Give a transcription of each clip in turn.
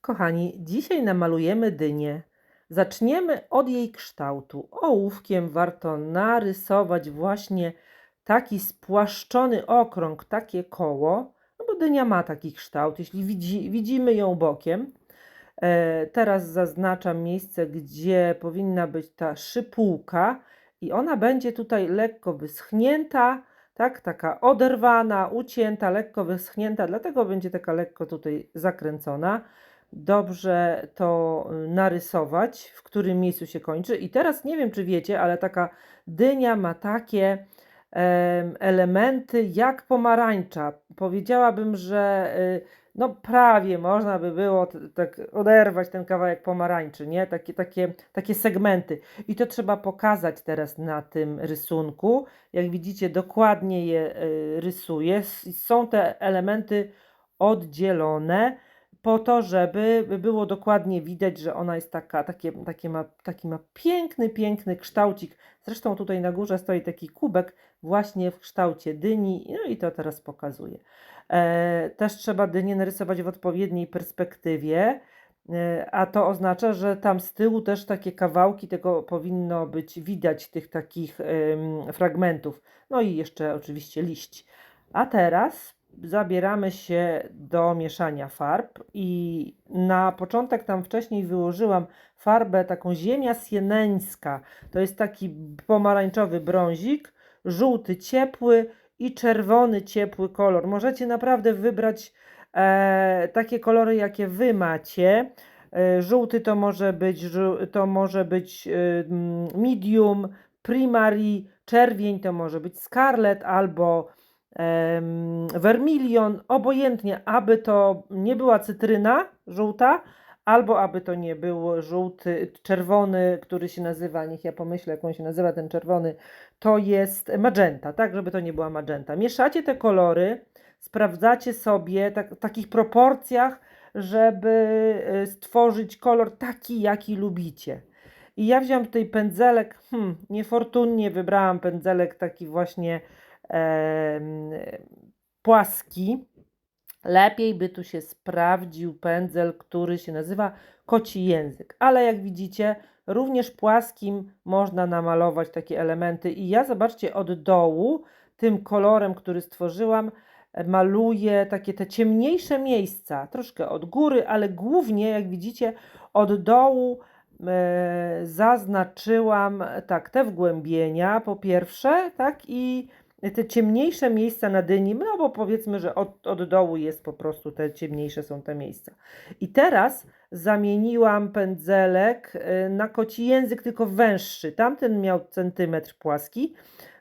Kochani, dzisiaj namalujemy dynię. Zaczniemy od jej kształtu. Ołówkiem warto narysować właśnie taki spłaszczony okrąg, takie koło, no bo dynia ma taki kształt, jeśli widzi, widzimy ją bokiem. E, teraz zaznaczam miejsce, gdzie powinna być ta szypułka i ona będzie tutaj lekko wyschnięta, tak, taka oderwana, ucięta, lekko wyschnięta, dlatego będzie taka lekko tutaj zakręcona dobrze to y, narysować, w którym miejscu się kończy. I teraz nie wiem, czy wiecie, ale taka dynia ma takie em, elementy jak pomarańcza. Powiedziałabym, że y, no prawie można by było tak oderwać ten kawałek pomarańczy, nie? Takie, takie, takie segmenty. I to trzeba pokazać teraz na tym rysunku. Jak widzicie, dokładnie je y, rysuję. Są te elementy oddzielone po to, żeby było dokładnie widać, że ona jest taka, takie, takie ma, taki ma piękny, piękny kształcik. Zresztą tutaj na górze stoi taki kubek właśnie w kształcie dyni, no i to teraz pokazuję. E, też trzeba dynię narysować w odpowiedniej perspektywie, e, a to oznacza, że tam z tyłu też takie kawałki tego powinno być widać, tych takich em, fragmentów. No i jeszcze oczywiście liść. A teraz zabieramy się do mieszania farb i na początek tam wcześniej wyłożyłam farbę taką ziemia sieneńska. To jest taki pomarańczowy brązik, żółty ciepły i czerwony ciepły kolor. Możecie naprawdę wybrać e, takie kolory, jakie wy macie. E, żółty to może być, to może być e, medium, primary, czerwień to może być scarlet albo em, vermilion, obojętnie, aby to nie była cytryna żółta, albo aby to nie był żółty, czerwony, który się nazywa, niech ja pomyślę, jak on się nazywa, ten czerwony, to jest magenta, tak, żeby to nie była magenta. Mieszacie te kolory, sprawdzacie sobie tak, w takich proporcjach, żeby y, stworzyć kolor taki, jaki lubicie. I ja wziąłem tutaj pędzelek, hmm, niefortunnie wybrałam pędzelek taki właśnie płaski. Lepiej by tu się sprawdził pędzel, który się nazywa koci język. Ale jak widzicie, również płaskim można namalować takie elementy. I ja zobaczcie od dołu, tym kolorem, który stworzyłam, maluję takie te ciemniejsze miejsca, troszkę od góry, ale głównie, jak widzicie, od dołu e, zaznaczyłam tak te wgłębienia po pierwsze, tak i te ciemniejsze miejsca na dyni, no bo powiedzmy, że od, od dołu jest po prostu te ciemniejsze są te miejsca. I teraz zamieniłam pędzelek y, na koci język, tylko węższy. Tamten miał centymetr płaski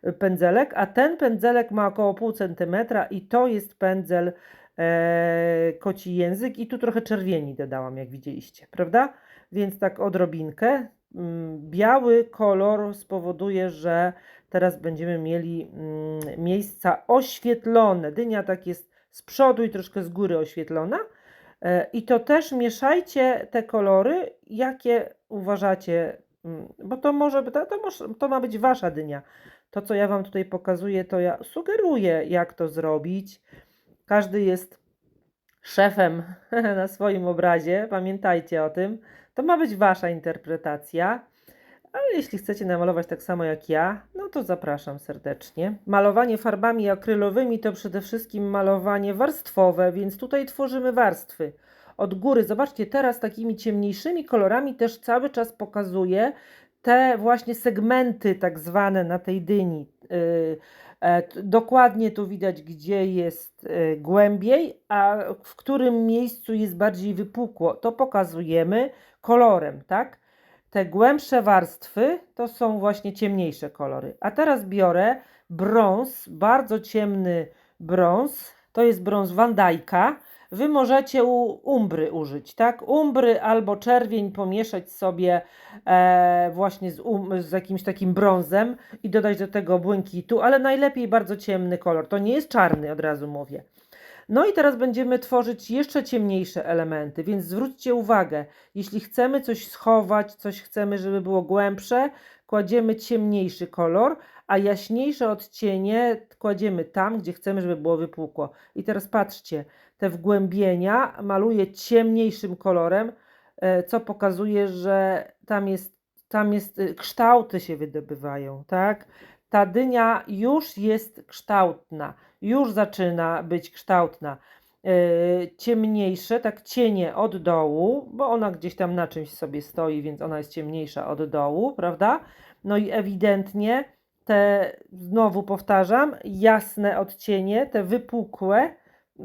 y, pędzelek, a ten pędzelek ma około pół centymetra i to jest pędzel e, koci język i tu trochę czerwieni dodałam, jak widzieliście, prawda? Więc tak odrobinkę. Mm, Biały kolor spowoduje, że teraz będziemy mieli mm, miejsca oświetlone. Dynia tak jest z przodu i troszkę z góry oświetlona. E, I to też mieszajcie te kolory, jakie uważacie, mm, bo to może, to, to, ma być wasza dynia. To, co ja wam tutaj pokazuję, to ja sugeruję, jak to zrobić. Każdy jest szefem na swoim obrazie, pamiętajcie o tym. To ma być wasza interpretacja. Ale jeśli chcecie namalować tak samo jak ja, no to zapraszam serdecznie. Malowanie farbami akrylowymi to przede wszystkim malowanie warstwowe, więc tutaj tworzymy warstwy. Od góry, zobaczcie, teraz takimi ciemniejszymi kolorami też cały czas pokazuję te właśnie segmenty tak zwane na tej dyni. Yy, e, Dokładnie tu widać, gdzie jest e, głębiej, a w którym miejscu jest bardziej wypukło. To pokazujemy kolorem, tak? Te głębsze warstwy to są właśnie ciemniejsze kolory. A teraz biorę brąz, bardzo ciemny brąz. To jest brąz Van Dyka. Wy możecie u umbry użyć, tak? Umbry albo czerwień pomieszać sobie e, właśnie z, um, z jakimś takim brązem i dodać do tego błękitu, ale najlepiej bardzo ciemny kolor. To nie jest czarny, od razu mówię. No i teraz będziemy tworzyć jeszcze ciemniejsze elementy, więc zwróćcie uwagę, jeśli chcemy coś schować, coś chcemy, żeby było głębsze, kładziemy ciemniejszy kolor, a jaśniejsze odcienie kładziemy tam, gdzie chcemy, żeby było wypukło. I teraz patrzcie, te wgłębienia maluję ciemniejszym kolorem, e, co pokazuje, że tam jest, tam jest y, kształty się wydobywają, tak? Ta dynia już jest kształtna, już zaczyna być kształtna. E, Ciemniejsze, tak cienie od dołu, bo ona gdzieś tam na czymś sobie stoi, więc ona jest ciemniejsza od dołu, prawda? No i ewidentnie te, znowu powtarzam, jasne odcienie, te wypukłe,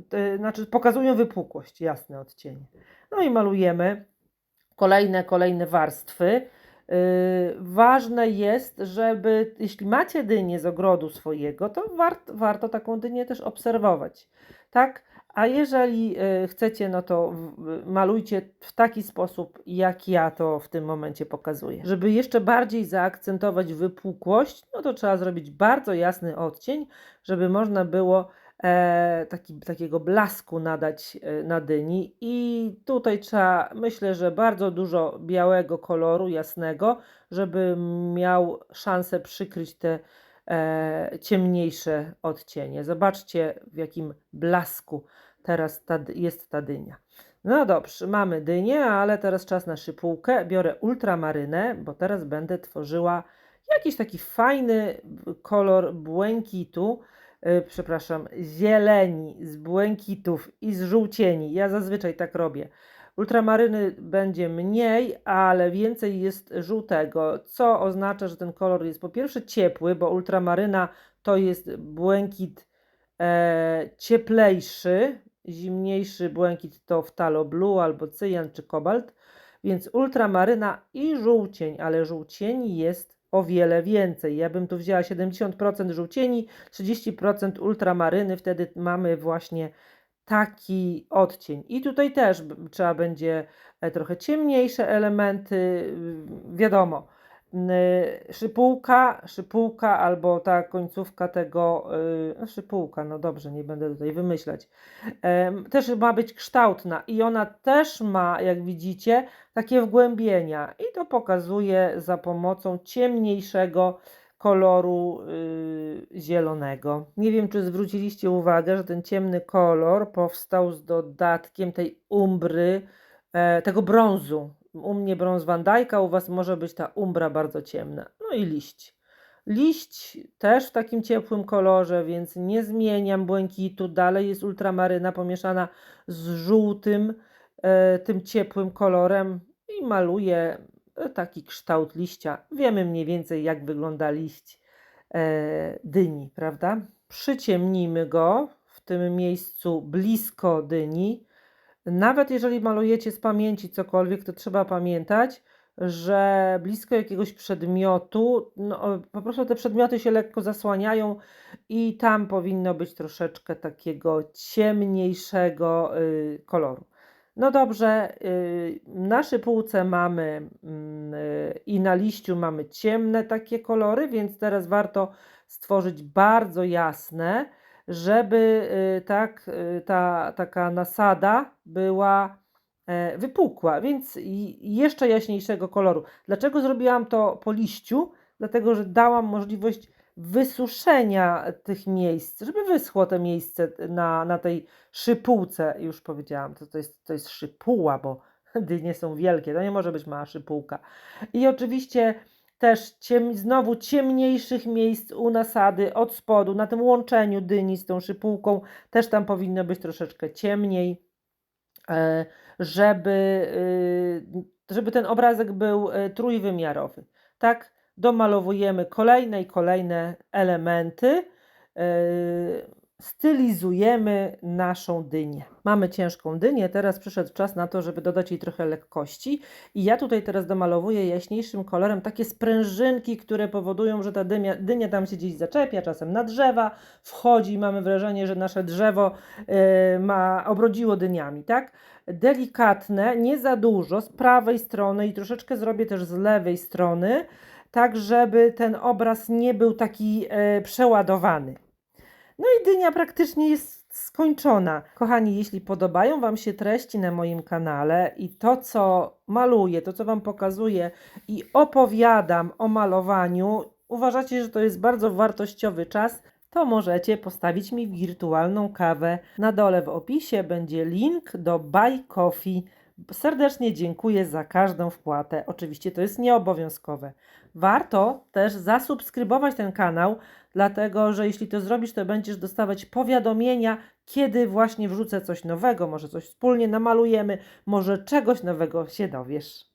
te, znaczy pokazują wypukłość, jasne odcienie. No i malujemy kolejne, kolejne warstwy. Yy, ważne jest, żeby jeśli macie dynię z ogrodu swojego, to wart, warto taką dynię też obserwować. Tak? A jeżeli yy, chcecie, no to w- malujcie w taki sposób, jak ja to w tym momencie pokazuję. Żeby jeszcze bardziej zaakcentować wypukłość, no to trzeba zrobić bardzo jasny odcień, żeby można było e, taki, takiego blasku nadać e, na dyni. I tutaj trzeba, myślę, że bardzo dużo białego koloru, jasnego, żeby miał szansę przykryć te e, ciemniejsze odcienie. Zobaczcie, w jakim blasku teraz ta, jest ta dynia. No dobrze, mamy dynię, ale teraz czas na szypułkę. Biorę ultramarynę, bo teraz będę tworzyła jakiś taki fajny kolor błękitu, przepraszam, zieleni z błękitów i z żółcieni. Ja zazwyczaj tak robię. Ultramaryny będzie mniej, ale więcej jest żółtego, co oznacza, że ten kolor jest po pierwsze ciepły, bo ultramaryna to jest błękit e, cieplejszy, zimniejszy błękit to wtalo blue albo cyjan czy kobalt, więc ultramaryna i żółcień, ale żółcieni jest o wiele więcej. Ja bym tu wzięła 70% żółcieni, 30% ultramaryny, wtedy mamy właśnie taki odcień. I tutaj też trzeba będzie e, trochę ciemniejsze elementy, wiadomo. Y, Szypułka, szypułka albo ta końcówka tego, y, no szypułka, no dobrze, nie będę tutaj wymyślać. Też ma być kształtna i ona też ma, jak widzicie, takie wgłębienia i to pokazuje za pomocą ciemniejszego koloru y, zielonego. Nie wiem, czy zwróciliście uwagę, że ten ciemny kolor powstał z dodatkiem tej umbry, e, tego brązu. U mnie brąz Van Dyka, u Was może być ta umbra bardzo ciemna. No i liść. Liść też w takim ciepłym kolorze, więc nie zmieniam błękitu. Dalej jest ultramaryna pomieszana z żółtym, e, tym ciepłym kolorem i maluję taki kształt liścia. Wiemy mniej więcej, jak wygląda liść e, dyni, prawda? Przyciemnijmy go w tym miejscu blisko dyni. Nawet jeżeli malujecie z pamięci cokolwiek, to trzeba pamiętać, że blisko jakiegoś przedmiotu, no, po prostu te przedmioty się lekko zasłaniają i tam powinno być troszeczkę takiego ciemniejszego y, koloru. No dobrze, y, na szypułce mamy mm, y, i na liściu mamy ciemne takie kolory, więc teraz warto stworzyć bardzo jasne, żeby y, tak y, ta taka nasada była e, wypukła, więc jeszcze jaśniejszego koloru. Dlaczego zrobiłam to po liściu? Dlatego, że dałam możliwość wysuszenia tych miejsc, żeby wyschło to miejsce na, na tej szypułce, już powiedziałam, to, to, jest, to jest szypuła, bo dynie są wielkie, to nie może być mała szypułka. I oczywiście też ciem, znowu ciemniejszych miejsc u nasady od spodu, na tym łączeniu dyni z tą szypułką, też tam powinno być troszeczkę ciemniej, e, żeby, y, żeby ten obrazek był e, trójwymiarowy. Tak, domalowujemy kolejne i kolejne elementy, e, stylizujemy naszą dynię. Mamy ciężką dynię, teraz przyszedł czas na to, żeby dodać jej trochę lekkości. I ja tutaj teraz domalowuję jaśniejszym kolorem takie sprężynki, które powodują, że ta dynia, dynia tam się gdzieś zaczepia, czasem na drzewa wchodzi mamy wrażenie, że nasze drzewo e, ma, obrodziło dyniami, tak? Delikatne, nie za dużo, z prawej strony i troszeczkę zrobię też z lewej strony, tak żeby ten obraz nie był taki e, przeładowany. No i dynia praktycznie jest skończona. Kochani, jeśli podobają Wam się treści na moim kanale i to, co maluję, to, co Wam pokazuję i opowiadam o malowaniu, uważacie, że to jest bardzo wartościowy czas, to możecie postawić mi wirtualną kawę. Na dole w opisie będzie link do Buy Coffee. Serdecznie dziękuję za każdą wpłatę. Oczywiście to jest nieobowiązkowe. Warto też zasubskrybować ten kanał, dlatego że jeśli to zrobisz, to będziesz dostawać powiadomienia, kiedy właśnie wrzucę coś nowego. Może coś wspólnie namalujemy, może czegoś nowego się dowiesz.